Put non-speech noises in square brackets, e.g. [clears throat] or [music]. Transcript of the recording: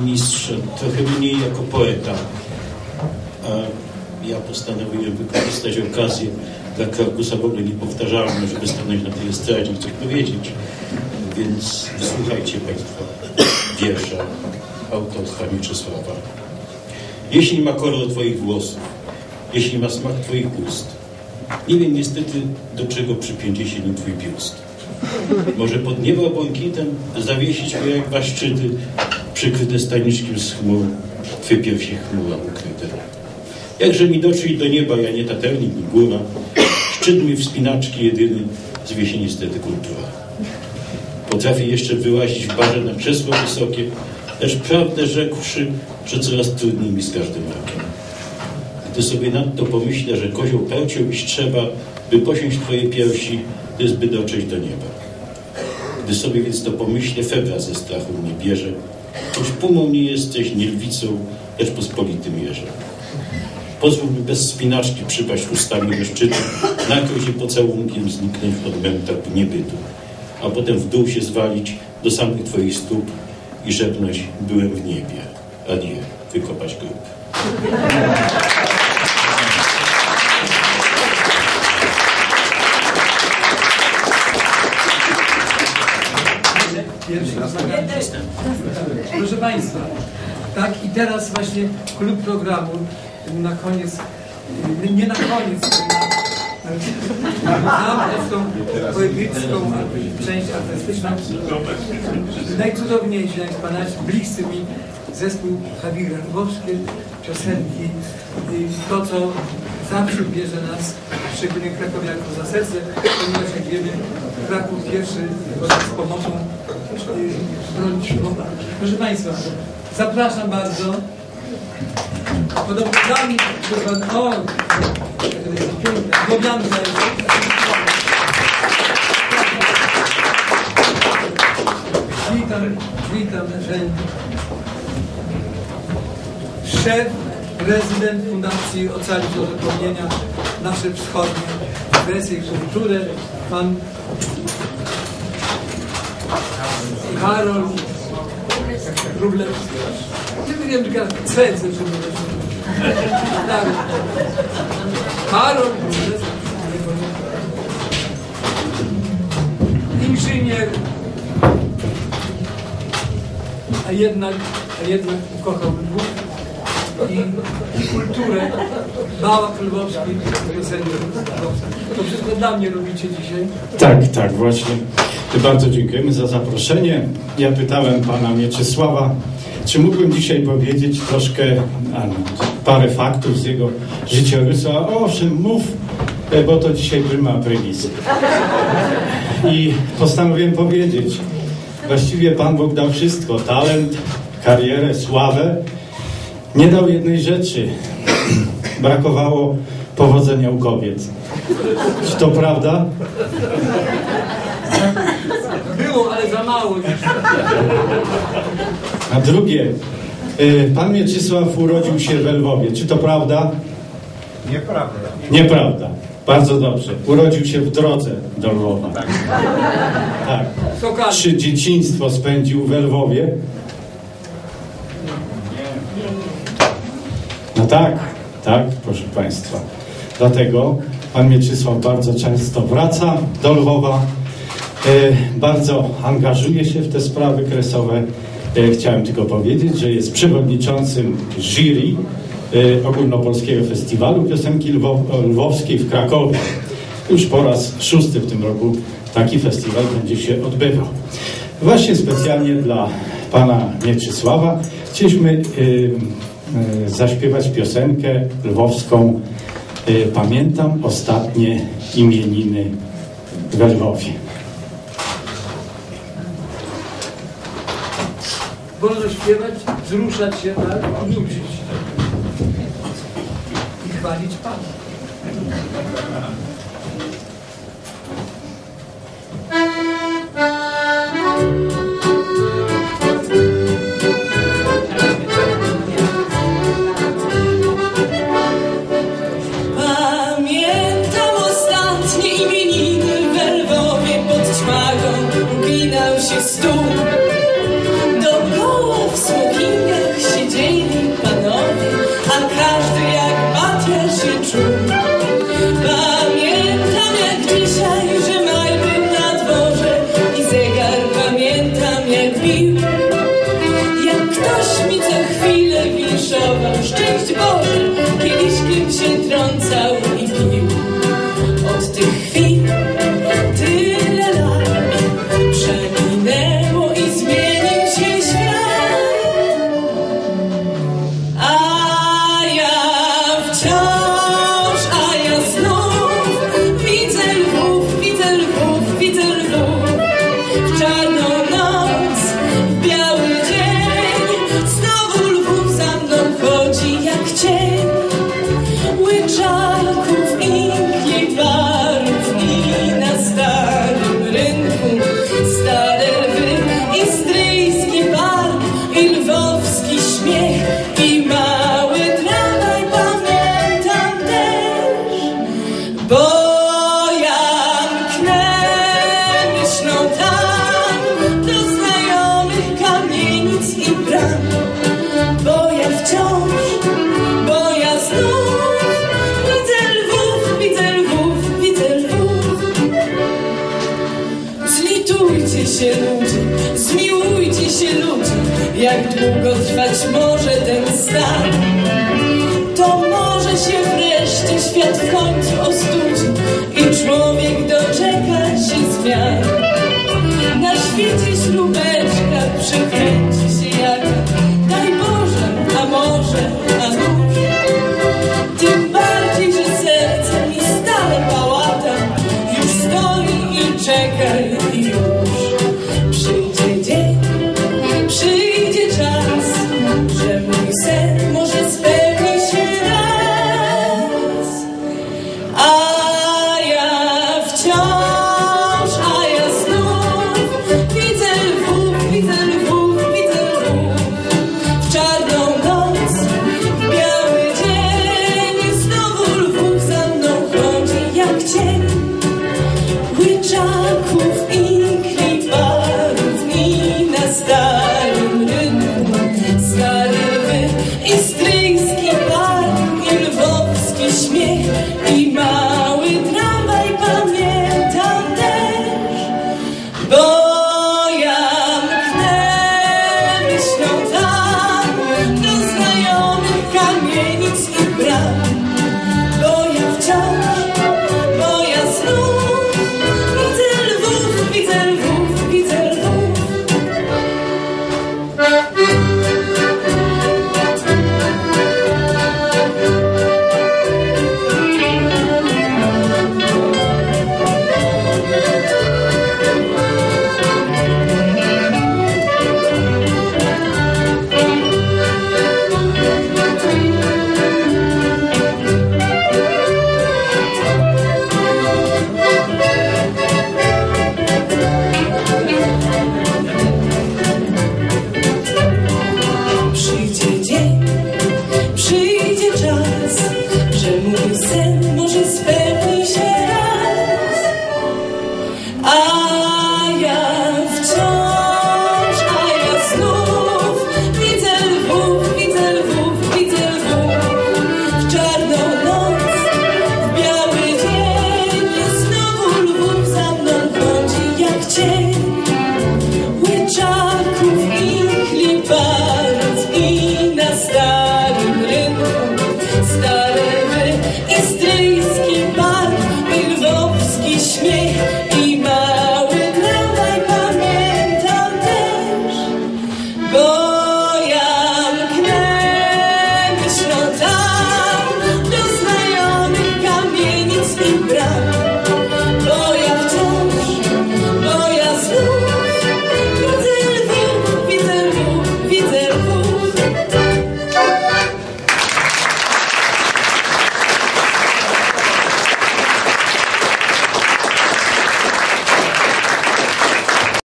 mistrz, trochę mniej jako poeta. A ja postanowiłem wykorzystać okazję dla Kraukusa w ogóle niepowtarzalną, żeby stanąć na tej estradzie i coś powiedzieć. Więc wysłuchajcie Państwo wiersza autorstwa Mieczysława. Jeśli ma kolor Twoich włosów, jeśli ma smak Twoich ust, nie wiem niestety, do czego przypięcie się nim Twój biust. Może pod niebo błękitem zawiesić go jak dwa szczyty, przykryte staniczkiem z chmur, Twe piersi chmura ukryte. Jakże mi dotrzeć do nieba, ja nie tatelnik, ni góra, szczyt mój wspinaczki jedyny, zwie się niestety kultura. Potrafię jeszcze wyłazić w barze na krzesło wysokie, lecz prawdę rzekłszy, że coraz trudniej mi z każdym rokiem. Gdy sobie nadto pomyślę, że kozioł pełcią iść trzeba, by posiąść Twoje piersi, to jest by dotrzeć do nieba. Gdy sobie więc to pomyślę, febra ze strachu mnie bierze, choć pumą nie jesteś, nie lwicą, lecz pospolitym jeżem. Pozwól mi bez spinaczki przypaść ustami do szczytu, nakryć je pocałunkiem, zniknąć od mętaku niebytu, a potem w dół się zwalić do samych Twoich stóp i szepnąć, byłem w niebie, a nie wykopać grób. Państwa, tak i teraz właśnie klub programu na koniec, nie na koniec, na, tą poetycką część artystyczną. Najcudowniejszy, jak Pana, bliscy mi zespół Javier Lwowskie, piosenki to, co zawsze bierze nas, szczególnie krakowiaków za serce, ponieważ jak wiemy, Kraków pierwszy z pomocą siłowa. Proszę Państwa, zapraszam bardzo. Podobno dla mnie, o, piękne, Bobianka jest. Witam, witam, że szef, prezydent Fundacji Ocalić do Zapomnienia nasze wschodnie i kulturę, pan Karol Wróblewski. Nie wiem, tylko cedzę, żeby tak. Karol Wróblewski. Inżynier. A jednak, a jednak ukochał Lwów i, i kulturę. Bałak Lwowski, piosenki To wszystko dla mnie robicie dzisiaj. Tak, tak, właśnie. Bardzo dziękujemy za zaproszenie. Ja pytałem pana Mieczysława, czy mógłbym dzisiaj powiedzieć troszkę, no, parę faktów z jego życiorysu. A owszem, mów, bo to dzisiaj prima aprilis. I postanowiłem powiedzieć, właściwie Pan Bóg dał wszystko, talent, karierę, sławę. Nie dał jednej rzeczy. [clears throat] Brakowało powodzenia u kobiet. Czy to prawda? Było, ale za mało już. A drugie, y, pan Mieczysław urodził się w Lwowie. Czy to prawda? Nieprawda. Nieprawda. Bardzo dobrze. Urodził się w drodze do Lwowa. Tak. Tak. Czy dzieciństwo spędził w Lwowie? No tak, tak, proszę Państwa. Dlatego pan Mieczysław bardzo często wraca do Lwowa, e, bardzo angażuje się w te sprawy kresowe. E, chciałem tylko powiedzieć, że jest przewodniczącym jury e, Ogólnopolskiego Festiwalu Piosenki Lwow, Lwowskiej w Krakowie. Już po raz szósty w tym roku taki festiwal będzie się odbywał. Właśnie specjalnie dla pana Mieczysława chcieliśmy zaśpiewać piosenkę lwowską y, Pamiętam ostatnie imieniny we Lwowie. Wolno śpiewać, wzruszać się, tak? Nudzić. I chwalić Pana. się ludzie, zmiłujcie się ludzie, jak długo trwać może ten stan. To może się wreszcie świat w końcu ostudzi i człowiek doczeka się zmian. Na świecie ślubem